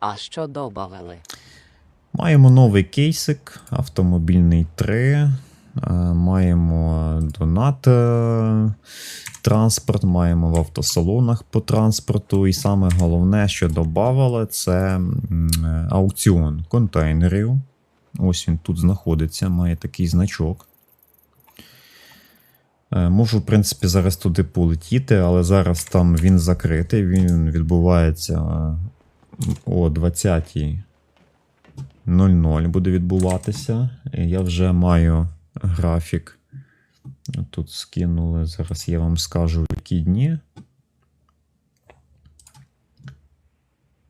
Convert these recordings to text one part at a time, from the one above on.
А що добавили? Маємо новий кейсик, автомобільний 3. е, Маємо донат транспорт, маємо в автосалонах по транспорту. І саме головне, що додавали, це е, аукціон контейнерів. Ось він тут знаходиться, має такий значок. Е, Можу, в принципі, зараз туди полетіти, але зараз там він закритий. Він відбувається о 20-й 00 буде відбуватися. Я вже маю графік. Тут скинули. Зараз я вам скажу, які дні.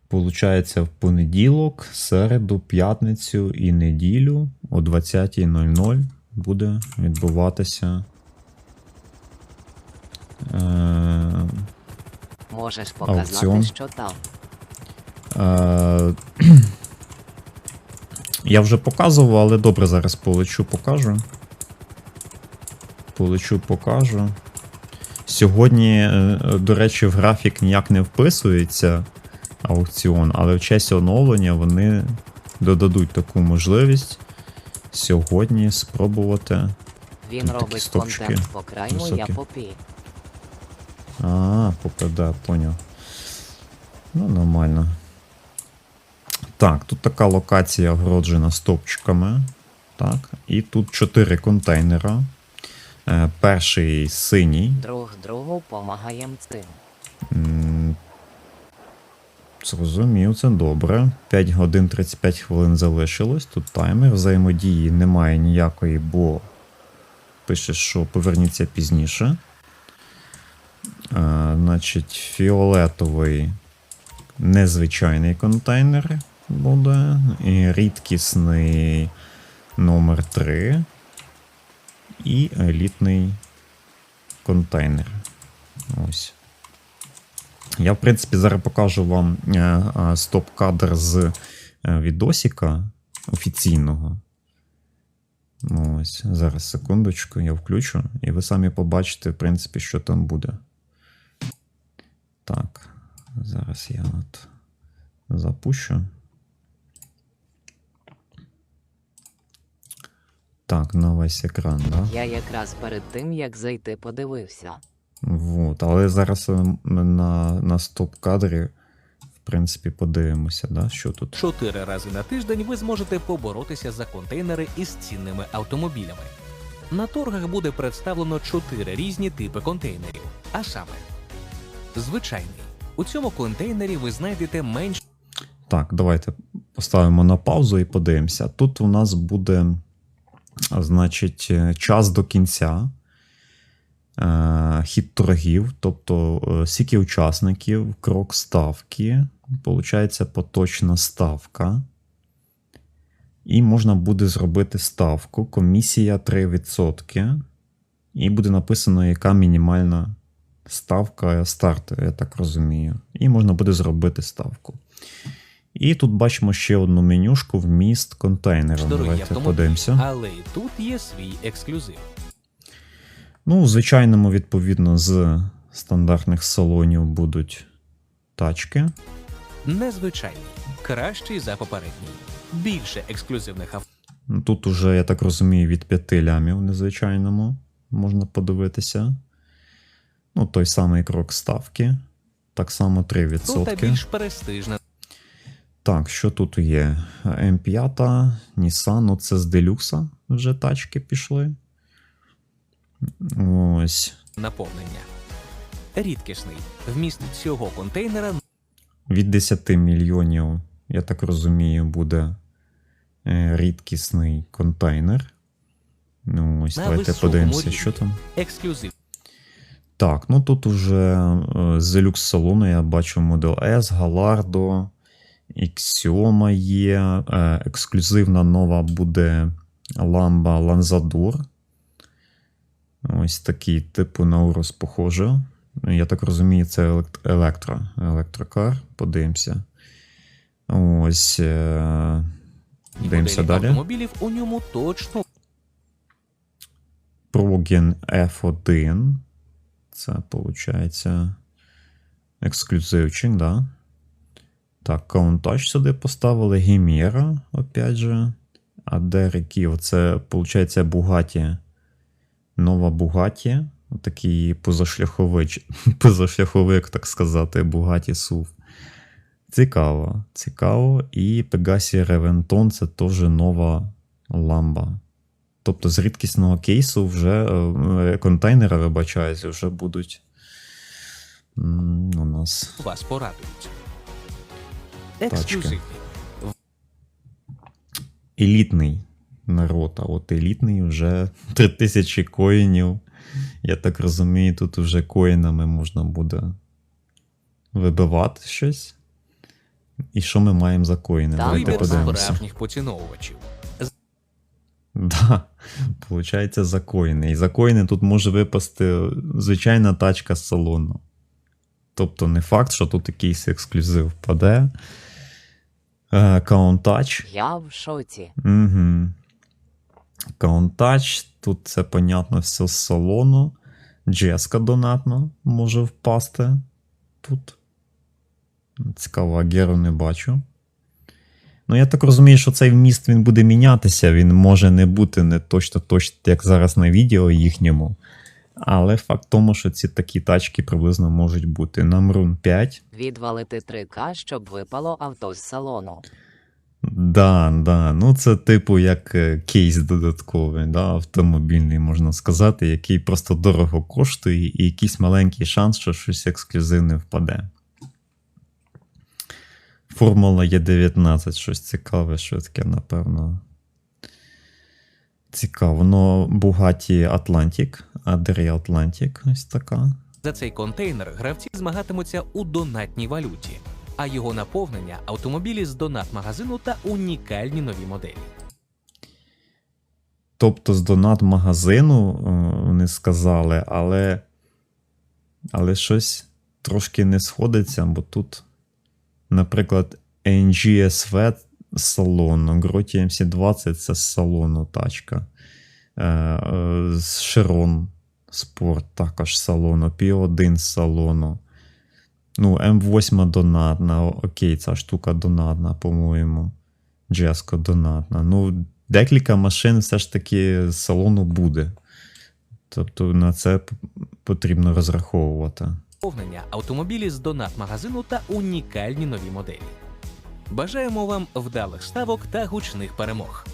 Получається, в понеділок, середу, п'ятницю і неділю о 20.00 буде відбуватися. Е, Можеш показати, Аукціон. що там. Е, Я вже показував, але добре, зараз полечу, покажу. Полечу, покажу. Сьогодні, е, до речі, в графік ніяк не вписується аукціон, але в честь оновлення вони додадуть таку можливість сьогодні спробувати. Він Тут робить стопчики контент по крайму, я попі. А, попаде, поняв. Ну, нормально. Так, тут така локація огороджена стовпчиками. Так, і тут чотири контейнера. Е, перший синій. Друг другу помагаєм цим. М, Зрозумів, це добре. 5 годин 35 хвилин залишилось. Тут таймер. Взаємодії немає ніякої, бо пише, що поверніться пізніше. Е, значить, фіолетовий незвичайний контейнер буде. І рідкісний номер 3. І елітний контейнер. Ось. Я, в принципі, зараз покажу вам е, е, стоп-кадр з е, відосіка офіційного. Ось, зараз секундочку, я включу, і ви самі побачите, в принципі, що там буде. Так, зараз я от запущу. Так, на весь екран, так? Да? Я якраз перед тим, як зайти, подивився. Вот, але зараз ми на, на стоп-кадрі, в принципі, подивимося, да, що тут. Чотири рази на тиждень ви зможете поборотися за контейнери із цінними автомобілями. На торгах буде представлено чотири різні типи контейнерів. А саме, звичайний. У цьому контейнері ви знайдете менш Так, давайте поставимо на паузу і подивимося. Тут у нас буде, значить, е, час до кінця. е, Хід торгів, тобто е, скільки учасників, крок ставки, получається поточна ставка. І можна буде зробити ставку. Комісія 3%. І буде написано, яка мінімальна ставка старту, я так розумію. І можна буде зробити ставку. І тут бачимо ще одну менюшку вміст контейнера. Давайте подивимося. але і тут є свій ексклюзив. Ну, в звичайному, відповідно, з стандартних салонів будуть тачки. Незвичайний, кращий за попередній. Більше ексклюзивних авто. Ну, Тут уже, я так розумію, від 5 лямів незвичайному можна подивитися. Ну, той самий крок ставки. Так само 3%. Тут та більш престижна Так, що тут є? М5, Nissan, ну це з делюкса вже тачки пішли. Ось. наповнення. Рідкісний. Вміст цього контейнера Від 10 мільйонів, я так розумію, буде е, рідкісний контейнер. Ну, ось, На давайте подивимося, рівні. що там. ексклюзив. Так, ну тут уже е, з люкс салону я бачу Model S, Галардо, X7 є. е, Ексклюзивна нова буде ламба Lanzador. Ось такий, типу на Урус похоже. Я так розумію, це електро, електрокар. Подивимося. Ось. е, Дивимося далі. автомобілів у ньому точно Progen F1. Це, виходить, ексклюзивчик, да? Так, Countach сюди поставили, Гімєра, опять же. А де Реків? Це, виходить, Бугаті. Нова Бугаті. Такий позашляхович, позашляховик, так сказати, Бугаті Сув. Цікаво, цікаво. І Pegasi Reventon це теж нова ламба. Тобто з рідкісного кейсу вже е, контейнери, вибачаюся, вже будуть у нас. вас порадують. Ексклюзивний. елітний народ, а от елітний вже 3000 коїнів. Я так розумію, тут вже коїнами можна буде вибивати щось. І що ми маємо за коїни? Так, Давайте подивимося. справжніх поціновувачів. Да, получається за коїни. І за коїни тут може випасти звичайна тачка з салону. Тобто не факт, що тут якийсь ексклюзив впаде. Е, Countach. Я в шоці. Угу. Countach, тут це, понятно, все з салону. Джеска донатно може впасти тут. Цікаво, Агеру не бачу. Ну, я так розумію, що цей вміст він буде мінятися, він може не бути не точно точно, як зараз на відео їхньому. Але факт в тому, що ці такі тачки приблизно можуть бути. Намрун 5. Відвалити 3К, щоб випало авто з салону. Да, да. Ну це типу як е, кейс додатковий, да, автомобільний, можна сказати, який просто дорого коштує, і якийсь маленький шанс, що щось ексклюзивне впаде. Формула Є19, щось цікаве, що таке, напевно. Цікаво. Ну, Bugatti Atlantic, Adria Atlantic, ось така. За цей контейнер гравці змагатимуться у донатній валюті, а його наповнення автомобілі з донат-магазину та унікальні нові моделі. Тобто з донат магазину е, вони сказали, але, але щось трошки не сходиться, бо тут, наприклад, NGSV салону, Grotti MC20 це з салону тачка. Е, е, Chiron Sport також салону, P1 з салону. Ну, М8 донатна, окей, ця штука донатна, по-моєму. Джеско донатна. Ну, декілька машин все ж таки з салону буде. Тобто на це потрібно розраховувати. Наповнення автомобілі з донат-магазину та унікальні нові моделі. Бажаємо вам вдалих ставок та гучних перемог.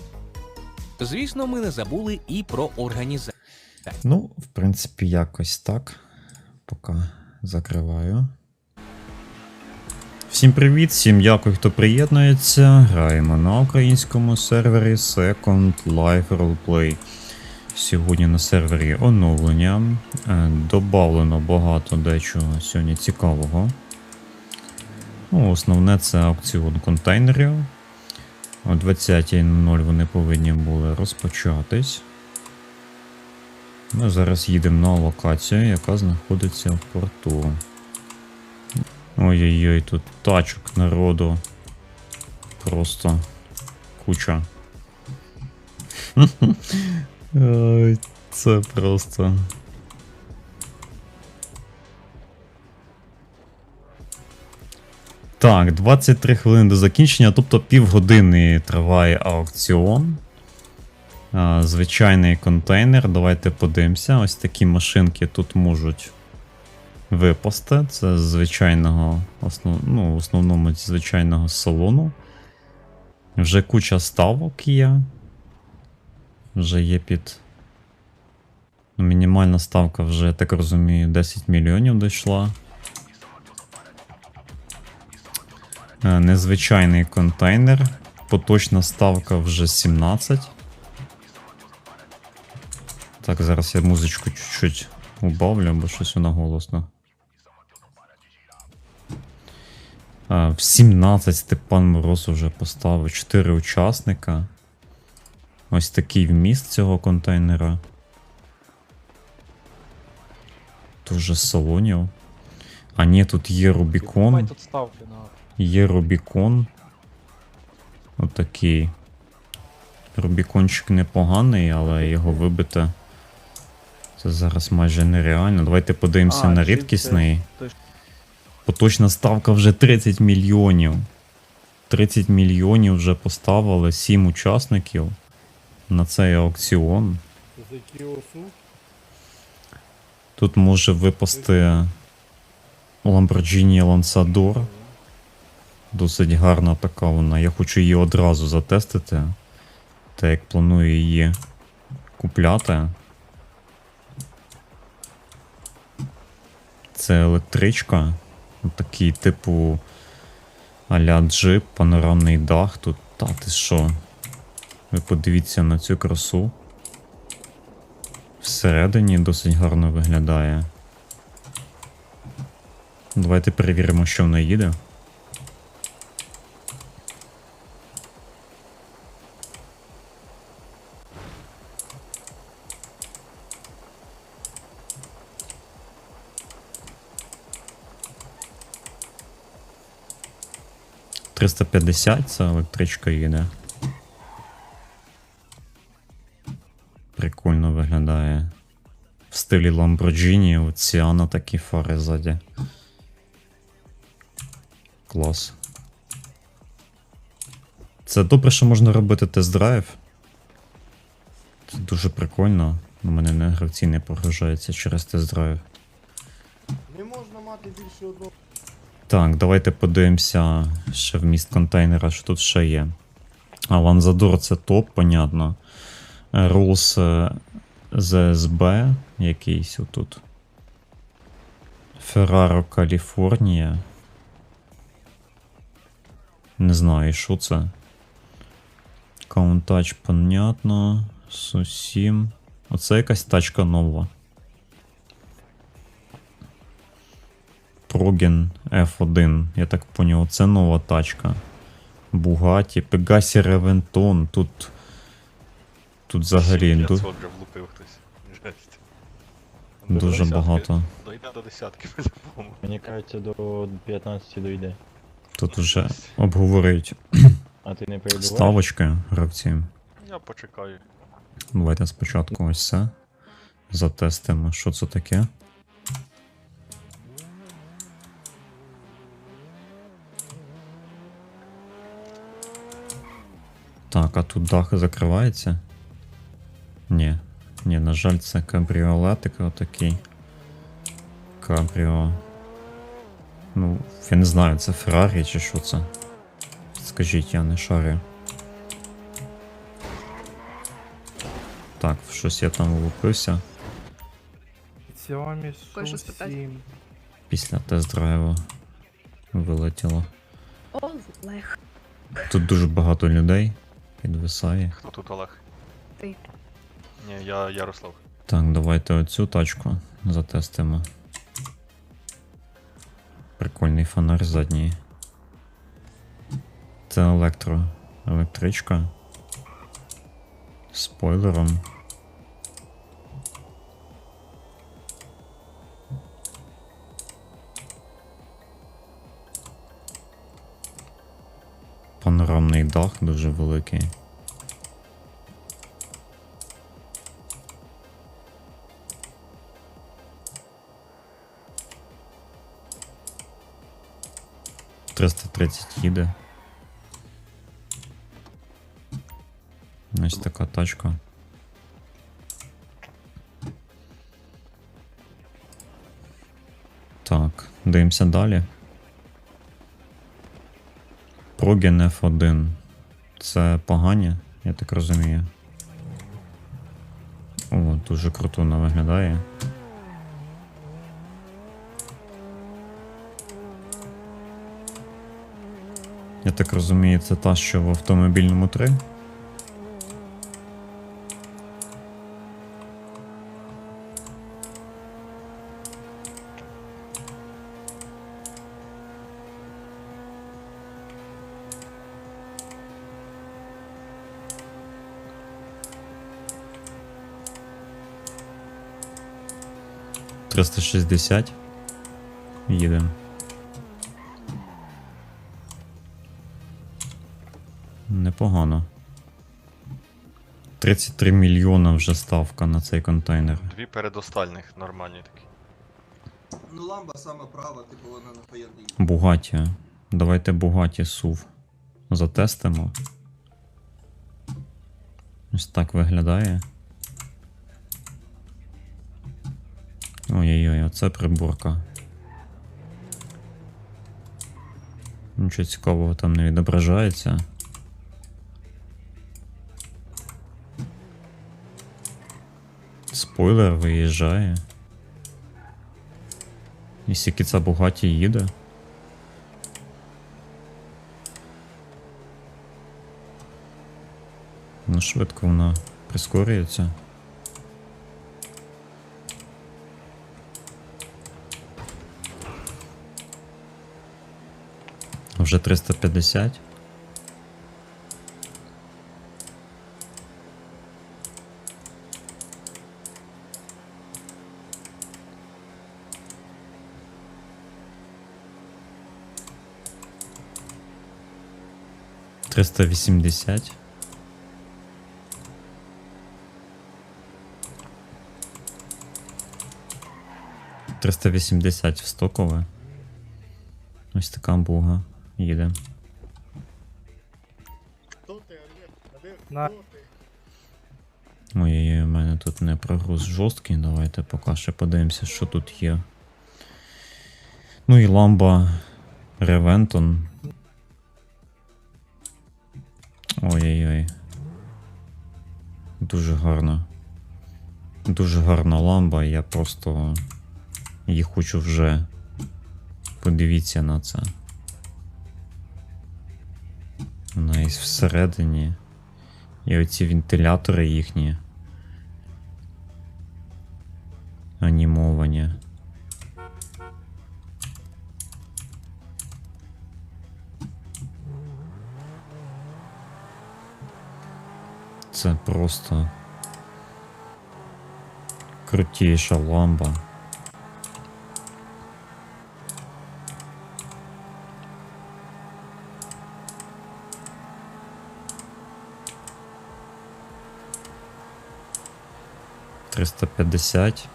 Звісно, ми не забули і про організацію. Ну, в принципі, якось так. Поки закриваю. Всім привіт, всім дякую, хто приєднується. Граємо на українському сервері Second Life Roleplay. Сьогодні на сервері оновлення. Е, Добавлено багато дечого сьогодні цікавого. Ну, основне це аукціон контейнерів. О 20.00 вони повинні були розпочатись. Ми зараз їдемо на локацію, яка знаходиться в порту. Ой-ой-ой, тут тачок народу. Просто куча. Це просто. Так, 23 хвилини до закінчення, тобто півгодини триває аукціон. Звичайний контейнер. Давайте подивимося. Ось такі машинки тут можуть випасти. Це з звичайного, основ... ну, в основному з звичайного салону. Вже куча ставок є. Вже є під. Ну, Мінімальна ставка вже, я так розумію, 10 мільйонів дійшла. Незвичайний контейнер. Поточна ставка вже 17. Так, зараз я музичку чуть-чуть убавлю, бо щось вона голосно. В 17 Степан Мороз уже поставив 4 учасника. Ось такий вміст цього контейнера. Дуже салонів. А ні, тут є Рубікон. Тут ставки на. Є Рубікон. Отакий. Рубікончик непоганий, але його вибити. Це зараз майже нереально. Давайте подивимося на рідкісний. Поточна ставка вже 30 мільйонів. 30 мільйонів вже поставили 7 учасників на цей аукціон. Тут може випасти Lamborghini Lansador. Досить гарна така вона. Я хочу її одразу затестити. Та як планую її купляти. Це електричка. Такий типу а-ля джип, панорамний дах. Тут та ти що? Ви подивіться на цю красу. Всередині досить гарно виглядає. Давайте перевіримо, що вона їде. Триста п'ятдесят це електричка їде. Прикольно виглядає. В стилі Lamborghini, у Ціана такі фари ззаді. Клас. Це добре, що можна робити тест-драйв. Це дуже прикольно. У мене не гравці не прогружаються через тест-драйв. Не можна мати більше одного. Так, давайте подивимося ще вміст контейнера, що тут ще є. А Ланзадор це топ, понятно. Е, Rules е, ZSB якийсь отут. Ferraro Каліфорнія. Не знаю, що це. Countach, понятно. Сусім. Оце якась тачка нова. Проген F1, я так поняв, це нова тачка. Бугаті, Пегасі Ревентон. Тут. Тут взагалі ду- вже влупив хтось. Жесть. дуже багато. Дойде до десятки по-любому. Мені кажеться, до 15 дойде. Тут вже обговорюють А ти не перебуваєш? ставочки гравці. Я почекаю. Давайте спочатку ось це. Затестимо, що це таке. Так, а тут дах закривається? Ні. Ні, на жаль, це кабріолетик отакий. Кабріо. Ну, я не знаю, це Феррарі чи що це. Скажіть, я не шарю. Так, в щось я там влупився Xiaomi Кое-що спитати. Su7. після тест-драйву. Вилетіло. Олег. Тут дуже багато людей. Підвисає. Хто тут Олег? Ти. Ні, я Ярослав. Так, давайте оцю тачку затестимо. Прикольний фонарь задній. Це електро. Електричка. Спойлером. Панорамний дах дуже великий. Триста тридцять їде. Ось така тачка. Так, дивимося далі. Проген F1. Це погані, я так розумію. О, дуже круто вона виглядає. Я так розумію, це та, що в автомобільному 3. Триста шістдесят. Їдемо. Непогано. 33 мільйона вже ставка на цей контейнер. Дві передостальних нормальні такі. Ну, ламба саме права, типу вона нахуєнна їде. Бугаті. Давайте Бугаті сув. Затестимо. Ось так виглядає. Ой-ой-ой, оце приборка. Нічого цікавого там не відображається. Спойлер виїжджає. І скільки ця Бугаті їде. Ну, швидко вона прискорюється. Вже 350. Триста вісімдесят. Триста вісімдесят в стокове. Ось така буга. Їде. Хто ти, Олег? На. Ой, у мене тут не прогруз жорсткий. Давайте поки ще подивимося, що тут є. Ну і ламба Ревентон. Ой-ой-ой. Дуже гарна. Дуже гарна ламба, я просто її хочу вже. Подивіться на це. Вона і всередині. І оці вентилятори їхні. Анімовані. Це просто крутіша ламба. Триста п'ятдесят.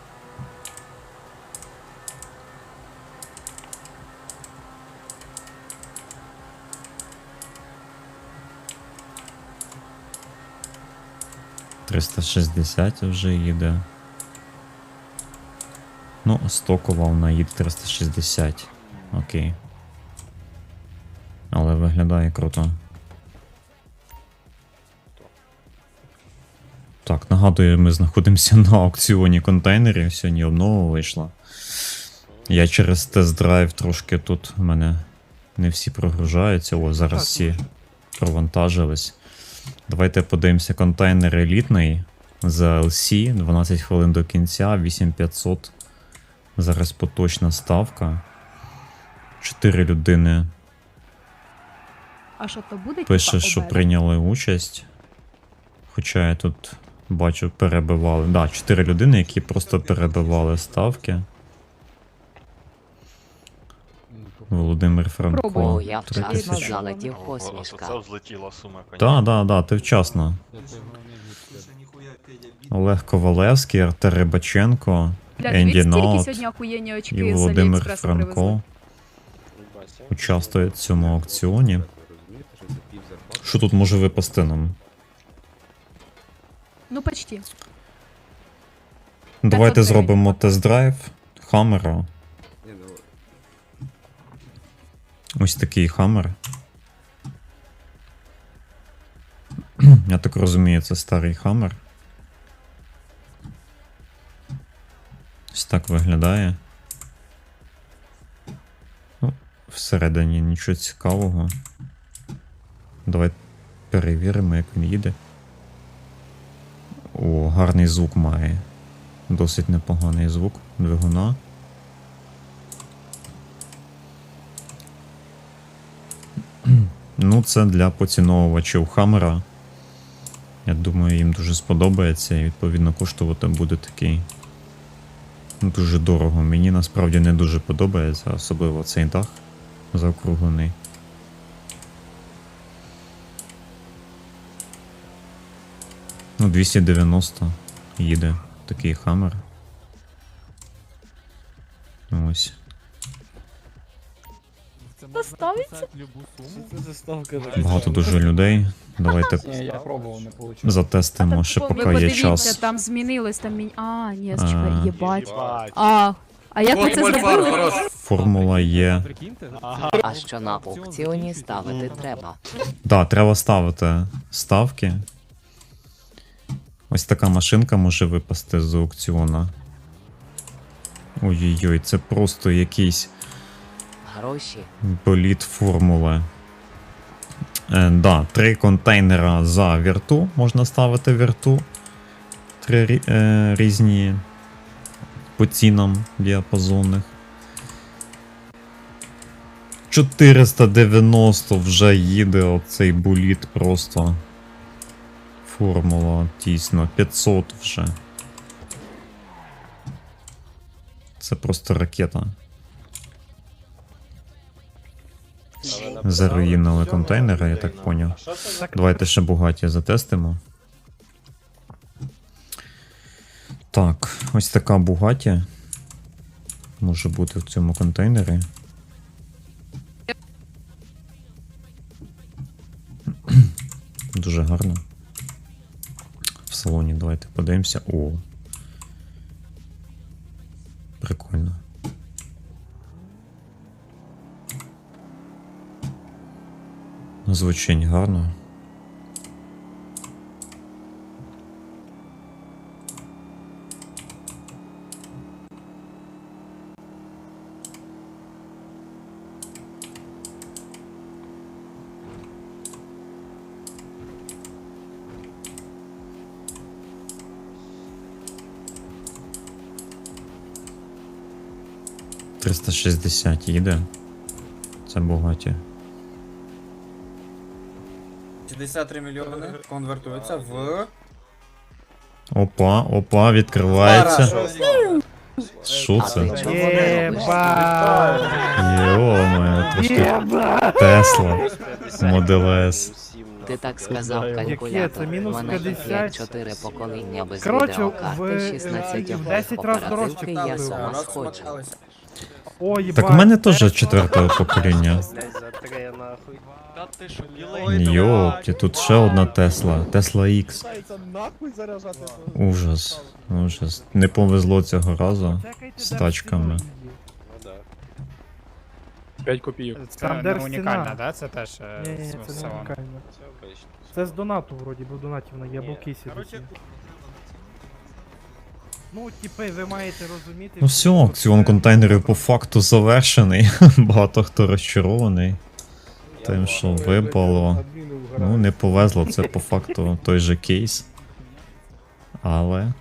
Триста шістдесят вже їде. Ну, стокова вона їде 360. Окей. Але виглядає круто. Так, нагадую, ми знаходимося на аукціоні контейнерів. Сьогодні обнова вийшла. Я через тест-драйв трошки тут в мене не всі прогружаються. О, зараз всі провантажились. Давайте подивимося контейнер елітний за LC. 12 хвилин до кінця, 8500. Зараз поточна ставка. 4 людини А що то буде? пише, що прийняли участь. Хоча я тут бачу, перебивали. Да, 4 людини, які просто перебивали ставки. Володимир Франко. Пробував. О, я 3 вчасно залетів посмішка. Взлетіла сума, Так, так, так, ти вчасно. Олег Ковалевський, Артер Рибаченко, Енді очки і Володимир Франко участвують в цьому аукціоні. Що тут може випасти нам? Ну, почти. Давайте 500 зробимо тест-драйв Хаммера. Ось такий Хаммер. Я так розумію, це старий Хаммер. Ось так виглядає. Ну, всередині нічого цікавого. Давай перевіримо, як він їде. О, гарний звук має. Досить непоганий звук двигуна. Ну, це для поціновувачів Хаммера. Я думаю, їм дуже сподобається і відповідно коштувати буде такий. Дуже дорого. Мені насправді не дуже подобається, особливо цей дах заокруглений. Ну, 290 їде такий хаммер. Ось. Та ставиться? Багато дуже людей. Давайте Ні, я пробував, не вийшло. затестимо, ще Ви поки є подивіться, час. там змінилось, там мінь... А, ні, А. чекай, єбать. А, а як ви це зробили? Формула є. А що на аукціоні ставити треба? Да, треба ставити ставки. Ось така машинка може випасти з аукціона. Ой-ой-ой, це просто якийсь Гроші боліт формули. Е, да, три контейнера за вірту. Можна ставити вірту. Три е, різні по цінам діапазонних. 490 вже їде оцей боліт просто. Формула тісно. 500 вже. Це просто ракета. Заруїнили контейнери, я так поняв. Давайте ще Бугаті затестимо. Так, ось така Бугаті. Може бути в цьому контейнері. Дуже гарно. Салоні давайте подивимося. О. Прикольно. Звучить гарно. Триста шістдесят їде. Це багаті. 63 мільйони конвертуються в... Опа, опа, відкривається. Що це? Йо-моє, трошки Тесла. Model S. Ти так сказав калькулятор. Вона є 4 покоління без Коротше, відеокарти, в- 16 в 10 раз дорожче оперативки, я сама сходжу. О, їбать. Так в мене теж четверте покоління. Та ти що, Йопті, тут ще одна Тесла. Тесла X. Ужас. Ужас. Не повезло цього разу. З тачками. всі є. 5 копійок. Це не унікальна, да? Це теж Ні, ні, це не унікально. Це з донату вроді, бо в донаті вона є, або в кейсі. десь є. Ну, типи, ви маєте розуміти. Ну все, аукціон це- контейнерів по факту завершений. Багато хто розчарований. Тим, що випало. Ну, не повезло, це по факту той же кейс. Але